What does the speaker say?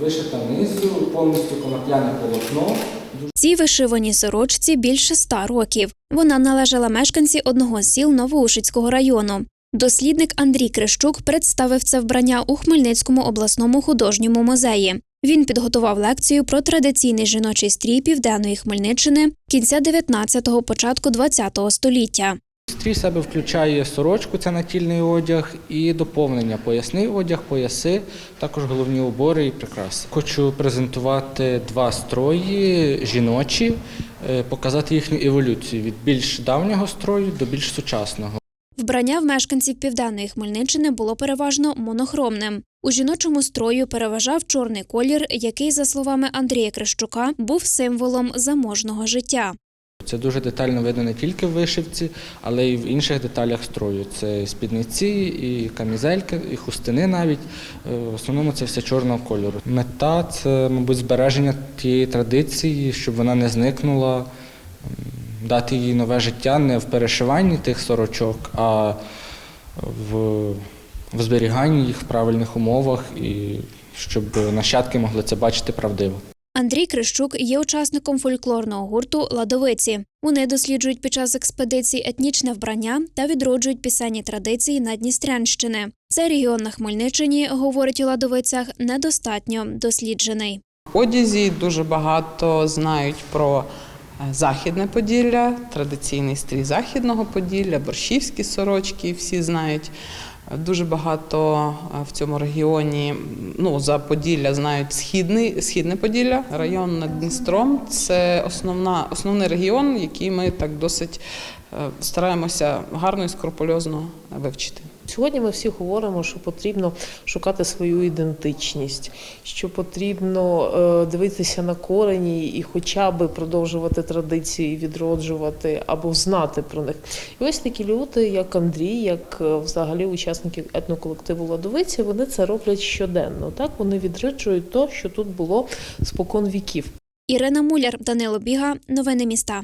вишита низу, повністю конопляне полотно. Цій вишиваній сорочці більше ста років. Вона належала мешканці одного з сіл Новоушицького району. Дослідник Андрій Крищук представив це вбрання у Хмельницькому обласному художньому музеї. Він підготував лекцію про традиційний жіночий стрій південної Хмельниччини кінця 19-го, початку 20-го століття. Стрій себе включає сорочку, це натільний одяг, і доповнення поясний одяг, пояси, також головні убори і прикраси. Хочу презентувати два строї жіночі, е, показати їхню еволюцію від більш давнього строю до більш сучасного. Вбрання в мешканців південної Хмельниччини було переважно монохромним. У жіночому строю переважав чорний колір, який, за словами Андрія Крищука, був символом заможного життя. Це дуже детально видно не тільки в вишивці, але й в інших деталях строю. Це спідниці, і камізельки, і хустини навіть. Е, В основному це все чорного кольору. Мета це, мабуть, збереження тієї традиції, щоб вона не зникнула, дати їй нове життя не в перешиванні тих сорочок, а в, в зберіганні їх в правильних умовах, і щоб нащадки могли це бачити правдиво. Андрій Крищук є учасником фольклорного гурту Ладовиці. Вони досліджують під час експедицій етнічне вбрання та відроджують пісенні традиції Надністрянщини. Цей регіон на Хмельниччині, говорить у Ладовицях, недостатньо досліджений. Одязі дуже багато знають про е, Західне Поділля, традиційний стрій Західного Поділля, борщівські сорочки, всі знають. Дуже багато е, в цьому регіоні, ну за Поділля знають східний, східне Поділля, район над Дністром. Це основна, основний регіон, який ми так досить е, стараємося гарно і скрупульозно вивчити. Сьогодні ми всі говоримо, що потрібно шукати свою ідентичність, що потрібно е, дивитися на корені і хоча б продовжувати традиції, відроджувати або знати про них. І ось такі люди, як Андрій, як е, взагалі учасники етноколективу Ладовиці, вони це роблять щоденно. Так вони відроджують то, що тут було спокон віків. Ірина Муляр, Данило Біга, новини міста.